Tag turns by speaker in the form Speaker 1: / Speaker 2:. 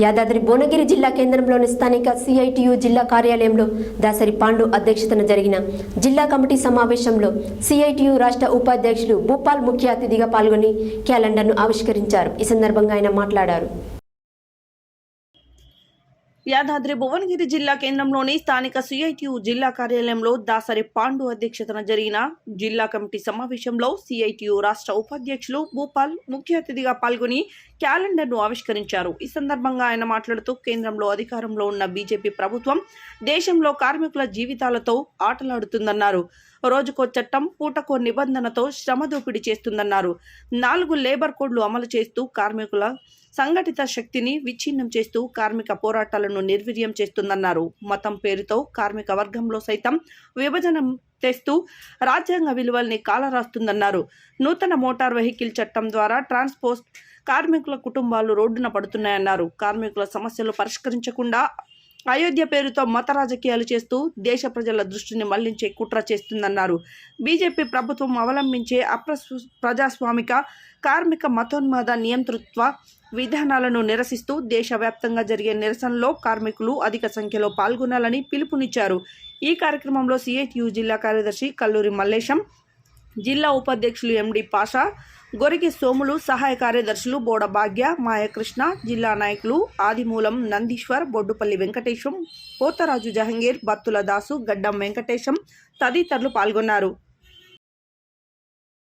Speaker 1: యాదాద్రి భువనగిరి జిల్లా కేంద్రంలోని స్థానిక సిఐటియు జిల్లా కార్యాలయంలో దాసరి పాండు అధ్యక్షతన జరిగిన జిల్లా కమిటీ సమావేశంలో సిఐటియు రాష్ట్ర ఉపాధ్యక్షులు భూపాల్ ముఖ్య అతిథిగా పాల్గొని క్యాలెండర్ను ఆవిష్కరించారు. ఈ సందర్భంగా ఆయన మాట్లాడారు.
Speaker 2: యాదాద్రి భువనగిరి జిల్లా కేంద్రంలోని స్థానిక సిఐటియు జిల్లా కార్యాలయంలో దాసరి పాండు అధ్యక్షతన జరిగిన జిల్లా కమిటీ సమావేశంలో సిఐటియు రాష్ట్ర ఉపాధ్యక్షులు భూపాల్ ముఖ్య అతిథిగా పాల్గొని క్యాలెండర్ను ఆవిష్కరించారు. ఈ సందర్భంగా ఆయన మాట్లాడుతూ కేంద్రంలో అధికారంలో ఉన్న బీజేపీ ప్రభుత్వం దేశంలో కార్మికుల జీవితాలతో ఆటలాడుతుందన్నారు. రోజుకో చట్టం పూటకో నిబంధనతో శ్రమ దోపిడీ చేస్తుందన్నారు. నాలుగు లేబర్ కోడ్లు అమలు చేస్తూ కార్మికుల సంఘటిత శక్తిని విచ్ఛిన్నం చేస్తూ కార్మిక పోరాటాలను నిర్వీర్యం చేస్తుందన్నారు. మతం పేరుతో కార్మిక వర్గంలో సైతం విభజన తెస్తూ రాజ్యాంగ విలువల్ని కాలరాస్తుందన్నారు. నూతన మోటార్ వెహికల్ చట్టం ద్వారా ట్రాన్స్పోర్ట్ కార్మికుల కుటుంబాలు రోడ్డున పడుతున్నాయన్నారు. కార్మికుల సమస్యలు పరిష్కరించకుండా అయోధ్య పేరుతో మత రాజకీయాలు చేస్తూ దేశ ప్రజల దృష్టిని మళ్ళించే కుట్ర చేస్తుందన్నారు. బీజేపీ ప్రభుత్వం అవలంబించే అప్రసు ప్రజాస్వామిక కార్మిక మతోన్మాద నియంతృత్వ విధానాలను నిరసిస్తూ దేశవ్యాప్తంగా జరిగే నిరసనలో కార్మికులు అధిక సంఖ్యలో పాల్గొనాలని పిలుపునిచ్చారు. ఈ కార్యక్రమంలో సిఐటియు జిల్లా కార్యదర్శి కల్లూరి మల్లేశం జిల్లా ఉపాధ్యక్షులు ఎండి పాషా గొరికి సోములు సహాయ కార్యదర్శులు బోడ భాగ్య మాయకృష్ణ జిల్లా నాయకులు ఆదిమూలం నందీశ్వర్ బొడ్డుపల్లి వెంకటేశం పోతరాజు జహంగీర్ బత్తుల దాసు గడ్డం వెంకటేశం తదితరులు పాల్గొన్నారు.